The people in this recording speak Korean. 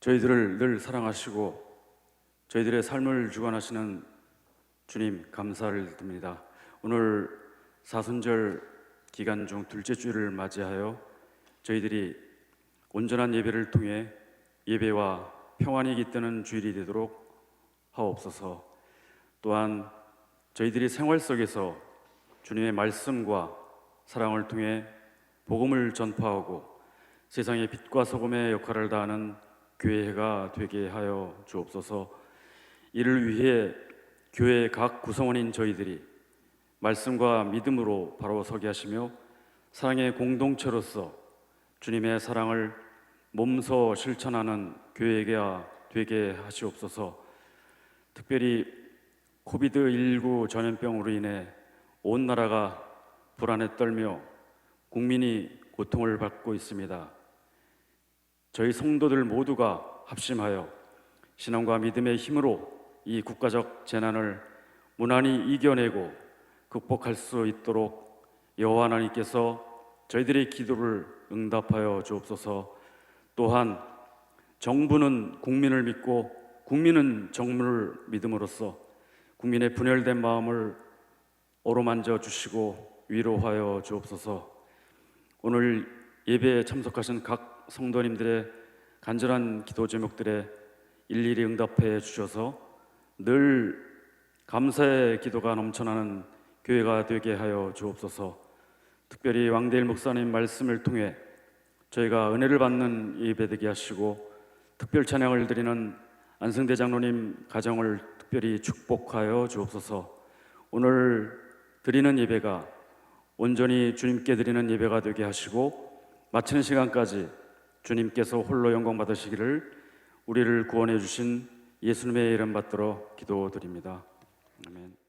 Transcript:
저희들을 늘 사랑하시고 저희들의 삶을 주관하시는 주님 감사를 드립니다. 오늘 사순절 기간 중 둘째 주를 맞이하여 저희들이 온전한 예배를 통해 예배와 평안이 깃드는 주일이 되도록 하옵소서. 또한 저희들이 생활 속에서 주님의 말씀과 사랑을 통해 복음을 전파하고 세상의 빛과 소금의 역할을 다하는 교회가 되게 하여 주옵소서. 이를 위해 교회 각 구성원인 저희들이 말씀과 믿음으로 바로 서게 하시며 사랑의 공동체로서 주님의 사랑을 몸소 실천하는 교회가 되게 하시옵소서. 특별히 코비드19 전염병으로 인해 온 나라가 불안에 떨며 국민이 고통을 받고 있습니다. 저희 성도들 모두가 합심하여 신앙과 믿음의 힘으로 이 국가적 재난을 무난히 이겨내고 극복할 수 있도록 여호와 하나님께서 저희들의 기도를 응답하여 주옵소서. 또한 정부는 국민을 믿고 국민은 정부를 믿음으로써 국민의 분열된 마음을 어루만져 주시고 위로하여 주옵소서. 오늘 예배에 참석하신 각 성도님들의 간절한 기도 제목들에 일일이 응답해 주셔서 늘 감사의 기도가 넘쳐나는 교회가 되게 하여 주옵소서. 특별히 왕대일 목사님 말씀을 통해 저희가 은혜를 받는 예배 되게 하시고 특별 찬양을 드리는 안승대 장로님 가정을 특별히 축복하여 주옵소서. 오늘 드리는 예배가 온전히 주님께 드리는 예배가 되게 하시고 마치는 시간까지 주님께서 홀로 영광 받으시기를 우리를 구원해 주신 예수님의 이름 받들어 기도드립니다. 아멘.